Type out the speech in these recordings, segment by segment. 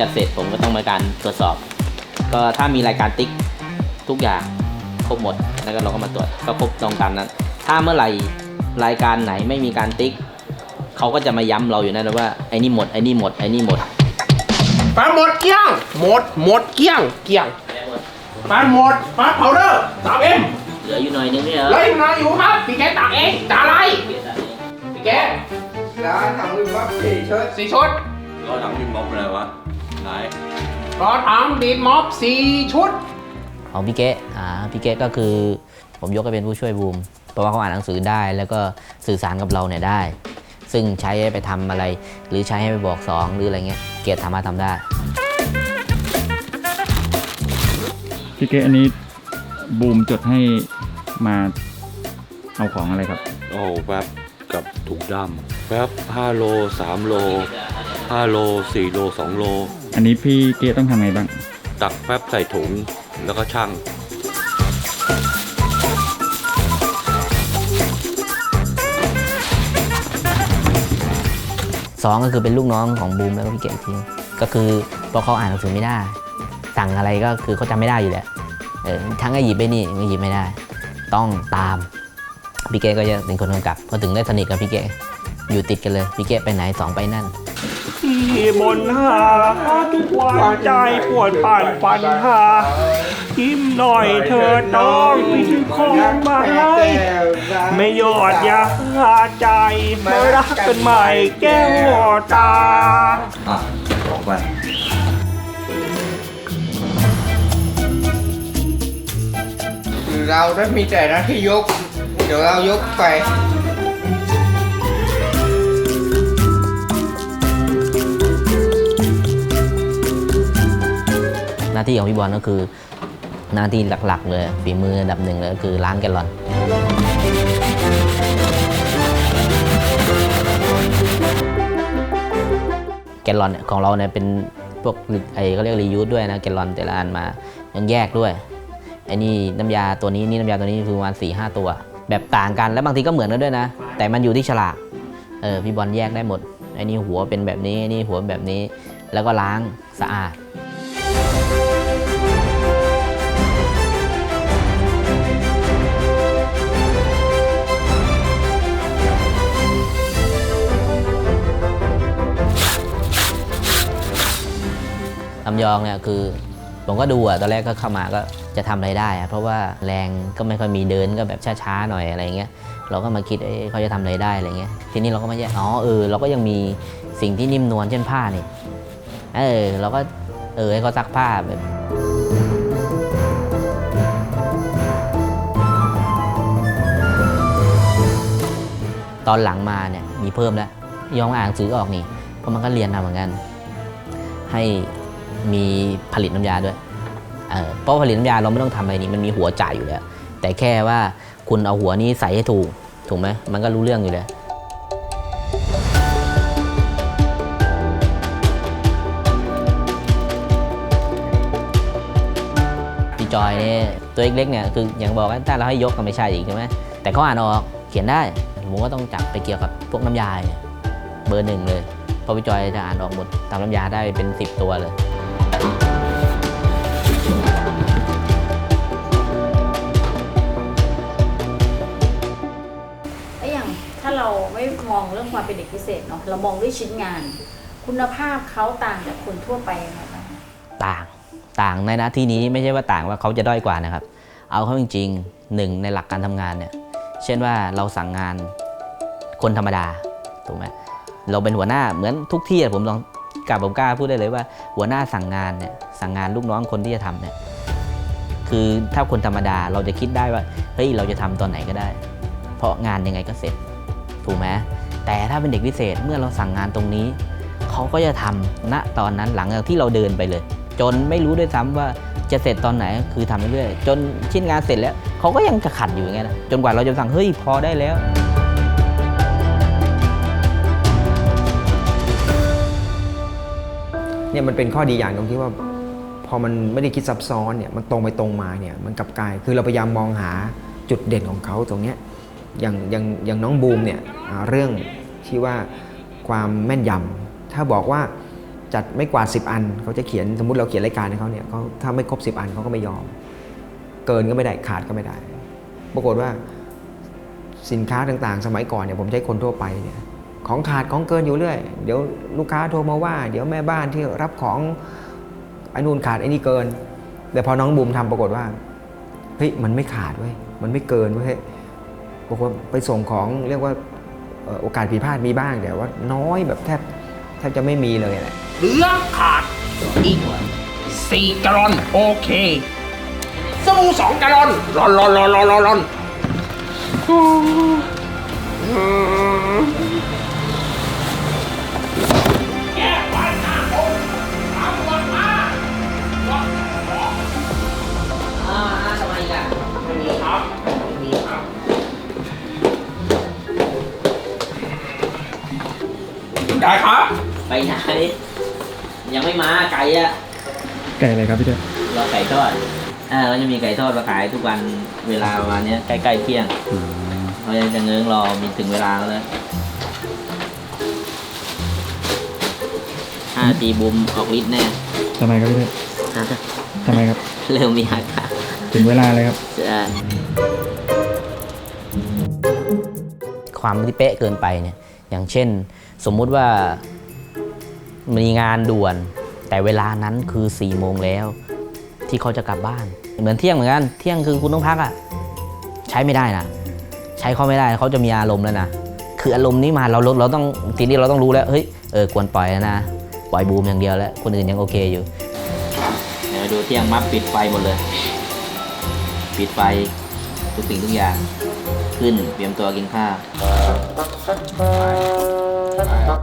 จะเสร็จผมก็ต้องมาการตรวจสอบ ก็ถ้ามีรายการติ๊กทุกอย่างครบหมด แล้วก็เราก็มาตรวจก็ครบตรงตามนั้น ถ้าเมื่อไหร่รายการไหนไม่มีการติ๊กเขาก็จะมาย้ำเราอยู่นั่นนะว่าไอ้นี่หมดไอ้นี่หมดไอ้นี่หมดปลาหมดเกลี้ยงหมดหมดเกลี้ยงเกลี้ยงปลาหมดปลาเผาเดอร์สามเอ็มเหลืออยู่หน่อยนึงเนี่ยเหรอแล้วยังไงอยู่ครับพี่แกตักเองจ่าอะไรพี่แกร้านทำมือวับสี่ชุดสี่ชุดก็ทำยิมบ็อกอะไรวะ ไหนรอถังดีดม็อบสี่ชุด ของพี่เก๊อ่าพี่เก๊ก็คือผมยกให้เป็นผู้ช่วยบูม เพราะว่าเขาอ่านหนังสือได้ แล้วก็สื่อสารกับเราเนี่ยได้ ซึ่งใช้ให้ไปทำอะไร หรือใช้ให้ไปบอกสองหรืออะไรเงี้ย เกียรติสามารถทำได้ พี่เก๊อันนี้บูมจดให้มาเอาของอะไรครับ โอ้แป๊บกับถุงดำแป๊บ5โล3โล5โล4โล2โล อันนี้พี่เก๊ต้องทำไงบ้าง ตักแป๊บใส่ถุงแล้วก็ชั่งสองก็คือเป็นลูกน้องของบูมแล้วก็พี่เก๋อีกทีก็คือเพราะเขาอ่านหนังสือไม่ได้ สั่งอะไรก็คือเขาจำไม่ได้อยู่แล้วเออทั้งก็หยิบไปนี่ก็หยิบไม่ได้ ต้องตามพี่เก๋ก็จะเป็นคนกำกับ พอถึงได้สนิทกับพี่เก๋อยู่ติดกันเลยพี่เก๋ไปไหนสองไปนั่น ที่บนหาทุกวันใจปวดปั่นปัญหายิ้มหน่อยเธอต้องมีถึงของมาให้ไม่ยอดอยาหาใจมารักกันใหม่แก้วตาคือเราได้มีแต่หน้าที่ยก เดี๋ยวเรายกไป หน้าที่ของพี่บอลก็คือ หน้าที่หลักๆ เลยฝีมืออันดับหนึ่งเลยก็คือล้างแกลลอน แกลลอนเนี่ยของเราเนี่ยเป็นพวกไอ้เขาเรียกรียูสด้วยนะแกลลอนแต่ละอันมายังแยกด้วยไอ้นี่น้ำยาตัวนี้นี่น้ำยาตัวนี้คือประมาณสี่ห้าตัว แบบต่างกันแล้วบางทีก็เหมือนกันด้วยนะ แต่มันอยู่ที่ฉลากเออพี่บอลแยกได้หมดไอ้นี่หัวเป็นแบบนี้ไอ้นี่หัวแบบนี้ แล้วก็ล้างสะอาด ลำยองเนี่ยคือผมก็ดูอะตอนแรกก็เข้ามาก็จะทำอะไรได้อะเพราะว่าแรงก็ไม่ค่อยมีเดินก็แบบช้าๆหน่อยอะไรเงี้ยเราก็มาคิดเอ้เขาจะทำอะไรได้อะไรเงี้ยทีนี้เราก็มาแยกอ๋อเออเราก็ยังมีสิ่งที่นิ่มนวลเช่นผ้านี่เออเราก็เออให้เขาซักผ้าแบบตอนหลังมาเนี่ยมีเพิ่มแล้วยองอ่านสือออกนี่เพราะมันก็เรียนทำเหมือนกัน ให้ มีผลิตน้ำยาด้วยเเพราะผลิตน้ำยาเราไม่ต้องทำอะไรนี่มันมีหัวจ่ายอยู่แล้ว แต่แค่ว่าคุณเอาหัวนี้ใส่ให้ถูก ถูกไหมมันก็รู้เรื่องอยู่แล้วพี่จอยเนี่ยตัวเล็กๆเนี่ยคืออย่างบอกว่าถ้าเราให้ยกก็ไม่ใช่อีกใช่ไหมแต่เขาอ่านออกเขียนได้ผมก็ต้องจับไปเกี่ยวกับพวกน้ำยาเนี่ยเบอร์หนึ่งเลยเพราะพี่จอยจะอ่านออกหมดตามน้ำยาได้เป็น 10 ตัวเลย แล้วอย่างถ้าเราไม่มองเรื่องความเป็นเด็กพิเศษเนาะเรามองด้วยชิ้นงาน คุณภาพเขาต่างจากคนทั่วไปยังไงบ้างต่างต่างในหน้าที่นี้ไม่ใช่ว่าต่างว่าเขาจะด้อยกว่านะครับ เอาเข้าจริงๆหนึ่งในหลักการทำงานเนี่ย เช่นว่าเราสั่งงานคนธรรมดาถูกไหมเราเป็นหัวหน้าเหมือนทุกที่อะผมลอง กับผมกล้าพูดได้เลยว่า หัวหน้าสั่งงานเนี่ยสั่งงานลูกน้องคนที่จะทำเนี่ยคือถ้าคนธรรมดาเราจะคิดได้ว่าเฮ้ยเราจะทำตอนไหนก็ได้ เพราะงานยังไงก็เสร็จ ถูกไหมแต่ถ้าเป็นเด็กพิเศษเมื่อเราสั่งงานตรงนี้เขาก็จะทำณตอนนั้นหลังจากที่เราเดินไปเลย จนไม่รู้ด้วยซ้ำว่าจะเสร็จตอนไหนคือทำเรื่อยๆจนชิ้นงานเสร็จแล้วเขาก็ยังจะขัดอยู่อย่างเงี้ยนะจนกว่าเราจะสั่งเฮ้ยพอได้แล้ว เนี่ยมันเป็นข้อดีอย่างตรงที่ว่า พอมันไม่ได้คิดซับซ้อนเนี่ยมันตรงไปตรงมาเนี่ยมันกลับกลายคือเราพยายามมองหาจุดเด่นของเขาตรงเนี้ยอย่างอย่างอย่างน้องบูมเนี่ยเรื่องที่ว่าความแม่นยำถ้าบอกว่าจัดไม่กว่า 10 อัน เขาจะเขียนสมมติเราเขียนรายการให้เขาเนี่ยเขาถ้าไม่ครบ 10 อันเขาก็ไม่ยอม เกินก็ไม่ได้ขาดก็ไม่ได้ ปรากฏว่าสินค้าต่างๆ สมัยก่อนเนี่ยผมใช้คนทั่วไปเนี่ย ของขาดของเกินอยู่เรื่อย เดี๋ยวลูกค้าโทรมาว่า เดี๋ยวแม่บ้านที่รับของไอ้นู่นขาดไอ้นี่เกิน แต่พอน้องบูมทำปรากฏว่าเฮ้ยมันไม่ขาดเว้ยมันไม่เกินเว้ยบอกว่าไปส่งของเรียกว่าโอกาสผิดพลาดมีบ้างแต่ว่าน้อยแบบแทบแทบจะไม่มีเลยแหละเหลือขาดอีกสี่กลลอนโอเคสบู่สองกลลอนร้อนร้อนร้อนร้อนร้อน ได้ครับ ไปไหนยังไม่มาไก่อะไก่อะไรครับพี่เต้รอไก่ทอดอ่าเราจะมีไก่ทอดมาขายทุกวันเวลาประมาณเนี้ยใกล้ๆเที่ยงเรายังจะเง้งรอมีถึงเวลาแล้วเลยห้านาทีบุมออกฤทธิ์แน่ทำไมครับพี่เต้ฮะทำไมครับ เริ่มมีอาการถึงเวลาเลยครับใช่ความที่เป๊ะเกินไปเนี่ย อย่างเช่น สมมุติว่ามีงานด่วน แต่เวลานั้นคือ4ี่โมงแล้ว ที่เขาจะกลับบ้าน เหมือนเที่ยงเหมือนกันเที่ยงคือคุณต้องพักอะ่ะใช้ไม่ได้นะใช้เขาไม่ได้เขาจะมีอารมณ์แล้วนะคืออารมณ์นี้มาเราเราเราต้องทีนี้เราต้องรู้แล้วเฮ้ยเออควรปล่อยแล้วนะปล่อยบูมอย่างเดียวแล้วคนอื่นยังโอเคอยู่เดี๋ยวดูเที่ยงมัฟปิดไฟหมดเลย ปิดไฟทุกสิ่งทุกอย่าง ขึ้นเตรียมตัวกินข้าว พั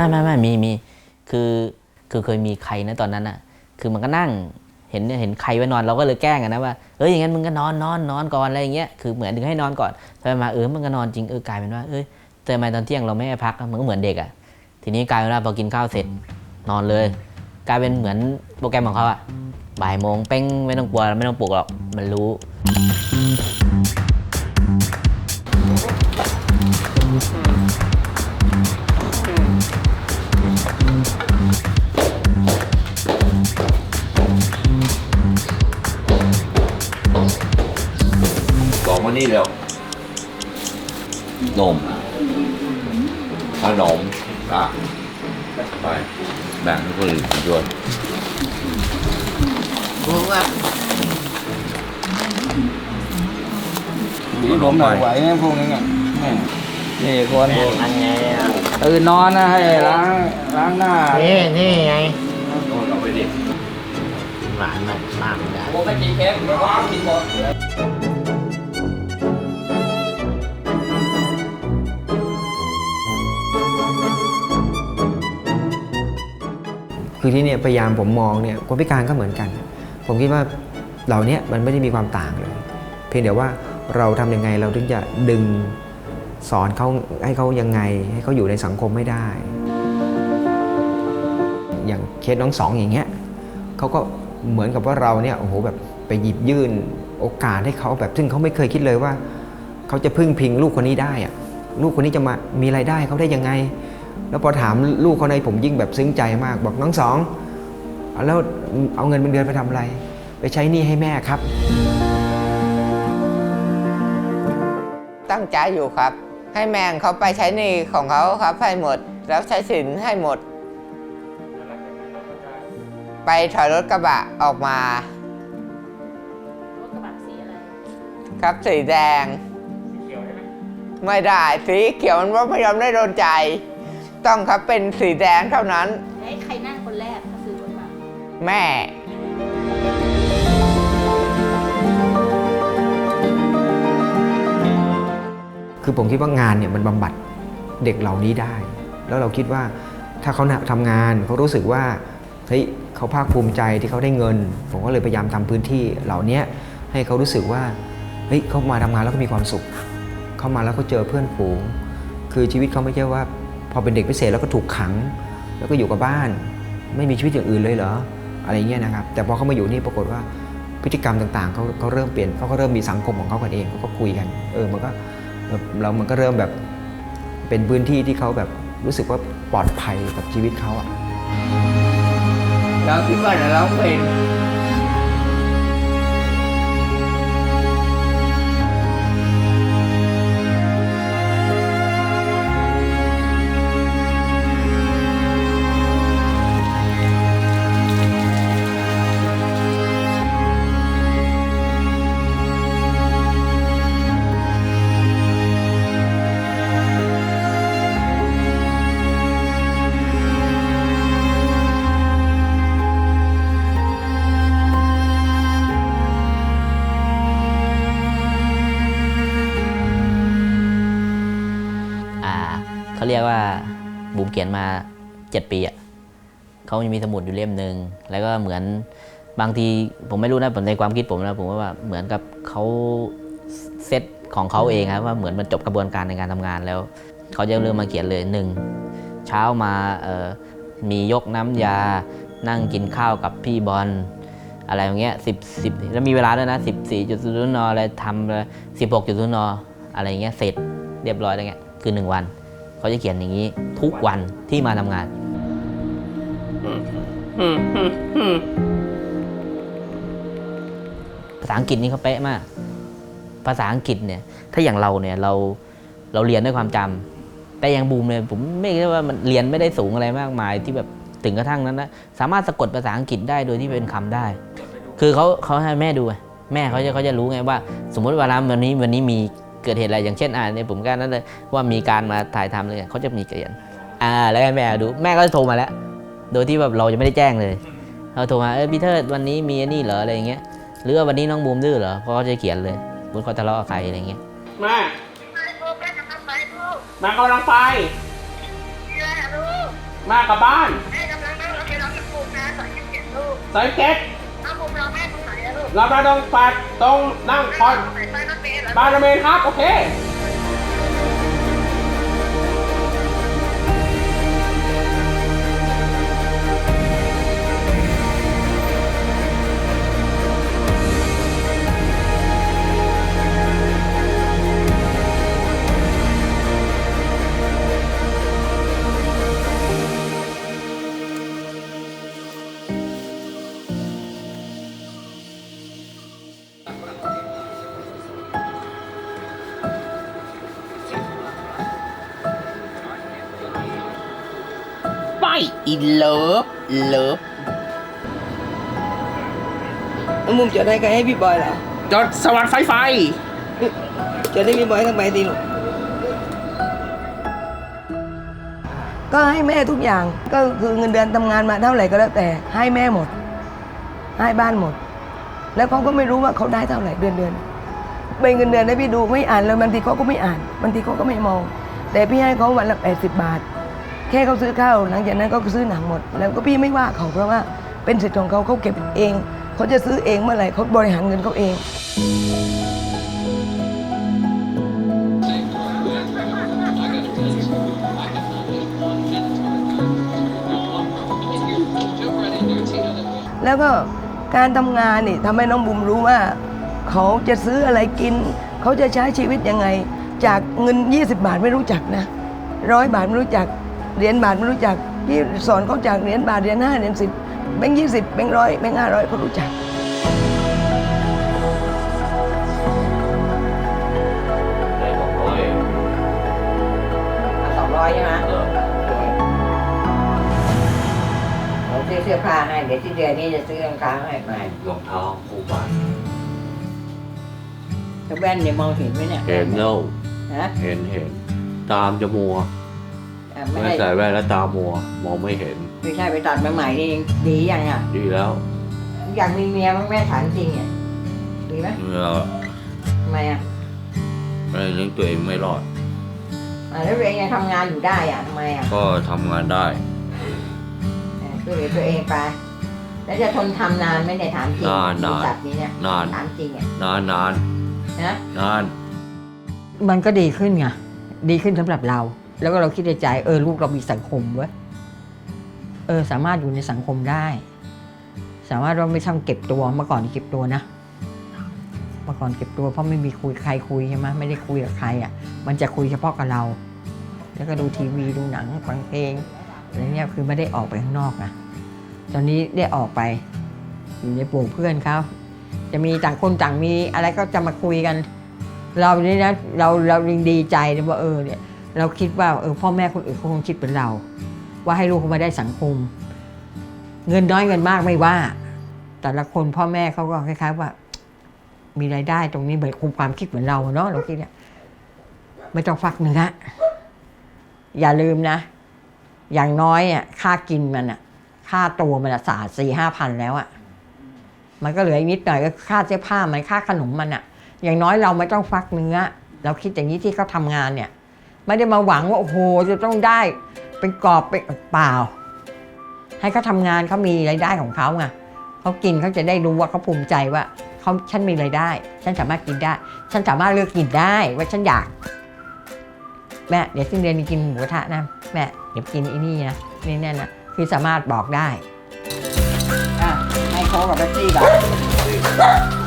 ไม่ไม่ไม่มีมีคือคือเคยมีใครนะตอนนั้นอะ คือมันก็นั่งเห็นเห็นใครไว้นอนเราก็เลยแกล้งกันนะว่าเอ้ยอย่างนั้นมึงก็นอนนอนนอนก่อนอะไรอย่างเงี้ยคือเหมือนถึงให้นอนก่อนไปมาเออมันก็นอนจริงเออกลายเป็นว่าเอ้ยแต่ทำไมตอนเที่ยงเราไม่ให้พักอะมันก็เหมือนเด็กอะทีนี้กลายเป็นว่าพอกินข้าวเสร็จนอนเลย กลายเป็นเหมือนโปรแกรมของเขาอะบ่ายโมงเป้งไม่ต้องกลัวไม่ต้องปลุกหรอกมันรู้ นี่เร็วนมขนมอะไปแบ่งให้คนอื่นด้วยผมหน่อยไหวไหมพวกนี้อะนี่คนอันไงตื่นนอนนะให้ล้างล้างหน้า นี่นี่ไงเอาไปดิหวานมากมากได้ผมไม่กินเค้กผมก็กินหมด คือที่เนี่ยพยายามผมมองเนี่ยคนพิการก็เหมือนกัน ผมคิดว่าเหล่านี้มันไม่ได้มีความต่างเลย เพียงแต่ว่าเราทำยังไงเราถึงจะดึงสอนเขาให้เขายังไง ให้เขาอยู่ในสังคมไม่ได้ อย่างเคสน้องสองอย่างเงี้ยเขาก็เหมือนกับว่าเราเนี่ยโอ้โหแบบไปหยิบยื่นโอกาสให้เขาแบบซึ่งเขาไม่เคยคิดเลยว่า เขาจะพึ่งพิงลูกคนนี้ได้อะลูกคนนี้จะมามีรายได้เขาได้ยังไง แล้วพอถามลูกเขาในผมยิ่งแบบซึ้งใจมาก บอกน้องสองเอาแล้วเอาเงินเป็นเดือนไปทำอะไร ไปใช้หนี้ให้แม่ครับ ตั้งใจอยู่ครับ ให้แมงเขาไปใช้หนี้ของเขาครับให้หมด แล้วใช้สินให้หมด ไปถอยรถกระบะออกมา รถกระบะสีอะไร ครับสีแดง ไม่ได้สีเขียวมันว่าไม่ยอมได้โดนใจ ต้องครับเป็นสีแดงเท่านั้นแดให้ใครนั่งคนแรกถ้าซื้อรถมาแม่ คือผมคิดว่างานเนี่ยมันบำบัดเด็กเหล่านี้ได้ แล้วเราคิดว่าถ้าเขาน่ะทำงานเขารู้สึกว่าเฮ้ยเขาภาคภูมิใจที่เขาได้เงิน ผมก็เลยพยายามทำพื้นที่เหล่านี้ให้เขารู้สึกว่าเฮ้ยเขามาทำงานแล้วก็มีความสุข เข้ามาแล้วเขาเจอเพื่อนฝูง คือชีวิตเขาไม่ใช่ว่า พอเป็นเด็กพิเศษแล้วก็ถูกขัง แล้วก็อยู่กับบ้าน ไม่มีชีวิตอย่างอื่นเลยเหรออะไรเงี้ยนะครับ แต่พอเขามาอยู่นี่ปรากฏว่าพฤติกรรมต่างๆเขาเขาเริ่มเปลี่ยนเขาก็เริ่มมีสังคมของเขากันเองเขาก็คุยกัน เออมันก็เรามันก็เริ่มแบบเป็นพื้นที่ที่เขาแบบรู้สึกว่าปลอดภัยกับชีวิตเขาอะเราคิดว่าเราเป็น เขาเรียกว่าบูมเขียนมา 7 ปีอะเขาจะมีสมุดอยู่เล่มหนึ่งแล้วก็เหมือนบางทีผมไม่รู้นะผมในความคิดผมนะผมว่าเหมือนกับเขาเซตของเขาเองครับว่าเหมือนมันจบกระบวนการในการทำงานแล้วเขาจะเริ่มมาเขียนเลยหนึ่งเช้ามาเอ่อมียกน้ำยานั่งกินข้าวกับพี่บอลอะไรอย่างเงี้ยสิบสิบแล้วมีเวลาด้วยนะสิบสี่จุดศูนย์นออะไรทำสิบหกจุดศูนย์นอะไรอย่างเงี้ยเสร็จเรียบร้อยแล้วเงี้ยคือหนึ่งวัน เขาจะเขียนอย่างนี้ทุกวันที่มาทำงาน ภาษาอังกฤษนี่เขาเป๊ะมาก ภาษาอังกฤษเนี่ย ถ้าอย่างเราเนี่ยเราเราเรียนด้วยความจำแต่อย่างบูมเนี่ยผมไม่คิดว่ามันเรียนไม่ได้สูงอะไรมากมายที่แบบถึงกระทั่งนั้นนะสามารถสะกดภาษาอังกฤษได้โดยที่เป็นคำได้ คือเขาเขาให้แม่ดูไงแม่เขาจะเขาจะรู้ไงว่า สมมติเวลาวันนี้วันนี้มี เกิดเหตุอะไรอย่างเช่นอ่าเนี่ยผมก็นั้นเลยว่ามีการมาถ่ายทำเลยเขาจะมีเขียนอ่าแล้วให้แม่ดูแม่ก็จะโทรมาแล้ว โดยที่แบบเราจะไม่ได้แจ้งเลยเขาโทรมาเออพี่เทิดวันนี้มีอันนี้เหรออะไรอย่างเงี้ยหรือว่าวันนี้น้องบูมดื้อเหรอเพราะเขาจะเขียนเลยบุญเขาทะเลาะกับใครอะไรอย่างเงี้ยมาแม่กำลังไปมากับบ้านสายเก็ต เราไปตรงปัดตรงนั่งคอนบ้านรถเมล์ครับ โอเค ไปอินเลิฟเลิฟน้องมุมจดให้ใครให้พี่บอยเหรอจดสวัสดไฟไฟจดให้พี่บอยทั้งใบดีลูกก็ให้แม่ทุกอย่างก็คือเงินเดือนทำงานมาเท่าไหร่ก็แล้วแต่ให้แม่หมด ให้บ้านหมด แล้วเขาก็ไม่รู้ว่าเขาได้เท่าไหร่เดือนเดือนใบเงินเดือนให้พี่ดูไม่อ่านเลยบางทีเขาก็ไม่อ่านบางทีเขาก็ไม่มอง แต่พี่ให้เขาวันละ80 บาท แค่เขาซื้อข้าวหลังจากนั้นก็ซื้อหนังหมด แล้วก็พี่ไม่ว่าเขาเพราะว่าเป็นสิทธิ์ของเขาเขาเก็บเอง เขาจะซื้อเองเมื่อไหร่เขาบริหารเงินเขาเองแล้วก็ การทำงานนี่ทำให้น้องบุมรู้ว่า เขาจะซื้ออะไรกิน เขาจะใช้ชีวิตยังไง จากเงิน 20 บาทไม่รู้จักนะร้อยบาทไม่รู้จักเหรียญบาทไม่รู้จักพี่สอนเขาจากเหรียญบาทเหรียญห้าเหรียญสิบแบงค์ยี่สิบแบงค์ร้อยแบงค์ห้าร้อยเขารู้จัก ผ้าให้ เดี๋ยวที่เดือนนี้จะซื้อรองเท้าให้ไปรองเท้าคู่บ้านแล้วแว่นเนี่ยมองเห็นไหมเนี่ยเห็นแล้วฮะเห็นเห็น ตามจะมัวอะไม่ไม่ให้ใส่แว่นแล้วตามัว มองไม่เห็นไไม่ใช่ไปตัดมาใหม่นี่ดียังอะ ดีแล้วอยากมีเมียมั้งแม่ถามจริงอะดีไหมเราทำไมอะไม่เลี้ยงตัวเองไม่รอดอะแล้วตัวเองยังทำงานอยู่ได้อะทำไมอะก็ทำงานได้เออ ช่วยเหลือตัวเองไป แล้วจะทนทำนานไหมเนี่ยถามจริงนานบนานริษัทนี้เนี่ยนานถามจริงอะนานนานนะนานมันก็ดีขึ้นไงดีขึ้นสำหรับเรา แล้วก็เราคิดในใจเออลูกเรามีสังคมเว้ยเออ สามารถอยู่ในสังคมได้ สามารถว่าไม่ต้องเก็บตัวเมื่อก่อนเก็บตัวนะเมื่อก่อนเก็บตัวเพราะไม่มีคุยใครคุยใช่ไหมไม่ได้คุยกับใครอะ มันจะคุยเฉพาะกับเรา แล้วก็ดูทีวีดูหนังฟังเพลง อะไรเงี้ยคือไม่ได้ออกไปข้างนอกนะตอนนี้ได้ออกไปอยู่ในปวงเพื่อนเขาจะมีต่างคนต่างมีอะไรก็จะมาคุยกัน เรานี่นะเราเรายังดีใจเลยว่าเออเนี่ยเราคิดว่าเออพ่อแม่คนอื่นเขาคงคิดเป็นเรา ว่าให้ลูกเขามาได้สังคม เงินน้อยเงินมากไม่ว่า แต่ละคนพ่อแม่เขาก็คล้าย ๆ ว่า มีรายได้ตรงนี้เหมือนคุมความคิดเหมือนเราเนาะเราคิดเนี่ยไม่ต้องฟักเนื้ออย่าลืมนะ อย่างน้อยอะค่ากินมันอะค่าตัวมันอะสาสี่ห้าพันแล้วอะมันก็เหลืออีกนิดหน่อยก็ค่าเสื้อผ้ามันค่าขนมมันอะ อย่างน้อยเราไม่ต้องฟักเนื้อ เราคิดอย่างนี้ที่เขาทำงานเนี่ย ไม่ได้มาหวังว่าโอ้โหจะต้องได้เป็นกอบเป็นเปล่า ให้เขาทำงานเขามีรายได้ของเขาไงเขากินเขาจะได้รู้ว่าเขาภูมิใจว่าเขาฉันมีรายได้ ฉันสามารถกินได้ ฉันสามารถเลือกกินได้ว่าฉันอยาก แม่เดี๋ยวสิ้นเดือนกินหมูกระทะนะ แม่เดี๋ยวกินอีนี่นะนี่แน่นนะคือสามารถบอกได้ อะให้โค้กกับแบตซี่ก่อน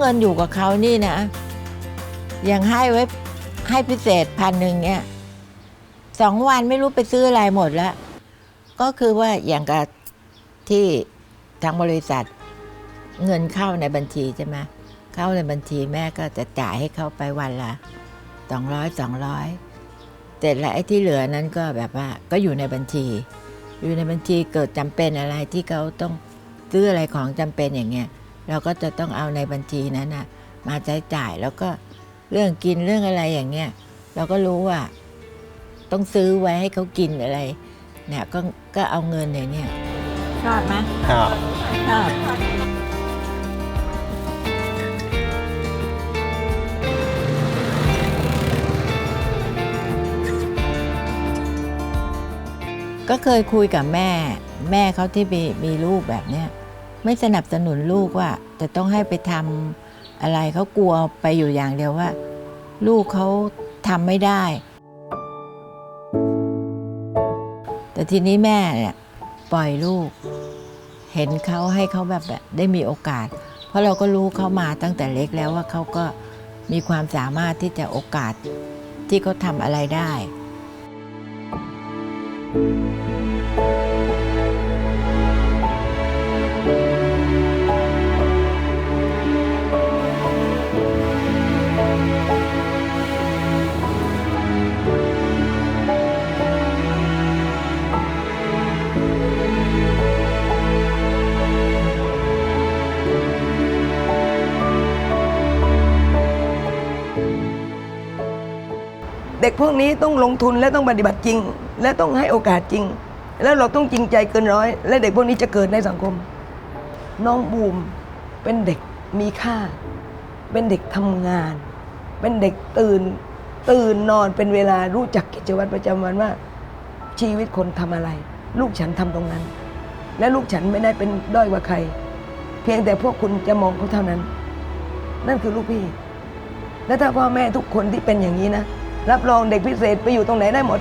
เงินอยู่กับเขานี่นะ ยังให้ไว้ให้พิเศษพันหนึ่งเนี่ยสองวันไม่รู้ไปซื้ออะไรหมดแล้ว ก็คือว่าอย่างกับที่ทางบริษัท เงินเข้าในบัญชีใช่ไหมเข้าในบัญชีแม่ก็จะจ่ายให้เขาไปวันละสองร้อยสองร้อยเสร็จแล้วไอ้ที่เหลือนั้นก็แบบว่าก็อยู่ในบัญชี อยู่ในบัญชีเกิดจำเป็นอะไรที่เขาต้องซื้ออะไรของจำเป็นอย่างเงี้ย เราก็จะต้องเอาในบัญชีนั้นนะมาใช้จ่ายแล้วก็เรื่องกินเรื่องอะไรอย่างเงี้ยเราก็รู้ว่า ต้องซื้อไว้ให้เขากินอะไรเนี่ยก็ก็เอาเงินในเนี่ยชอบไหมครับชอบก็เคยคุยกับแม่ แม่เขาที่มีมีลูกแบบเนี้ย ไม่สนับสนุนลูกว่าจะต้องให้ไปทำอะไรเขากลัวไปอยู่อย่างเดียวว่า ลูกเขาทำไม่ได้ แต่ทีนี้แม่เนี่ยปล่อยลูก เห็นเขาให้เขาแบบแบบได้มีโอกาส เพราะเราก็รู้เขามาตั้งแต่เล็กแล้วว่าเขาก็มีความสามารถที่จะโอกาสที่เขาทำอะไรได้ เด็กพวกนี้ต้องลงทุนและต้องปฏิบัติจริง และต้องให้โอกาสจริง แล้วเราต้องจริงใจเกินร้อย และเด็กพวกนี้จะเกิดในสังคม น้องบูมเป็นเด็กมีค่า เป็นเด็กทำงาน เป็นเด็กตื่น ตื่นนอนเป็นเวลารู้จักกิจวัตรประจำวันว่า ชีวิตคนทำอะไร ลูกฉันทำตรงนั้น และลูกฉันไม่ได้เป็นด้อยกว่าใคร เพียงแต่พวกคุณจะมองเขาเท่านั้น นั่นคือลูกพี่ และถ้าพ่อแม่ทุกคนที่เป็นอย่างนี้นะ รับรองเด็กพิเศษไปอยู่ตรงไหนได้หมด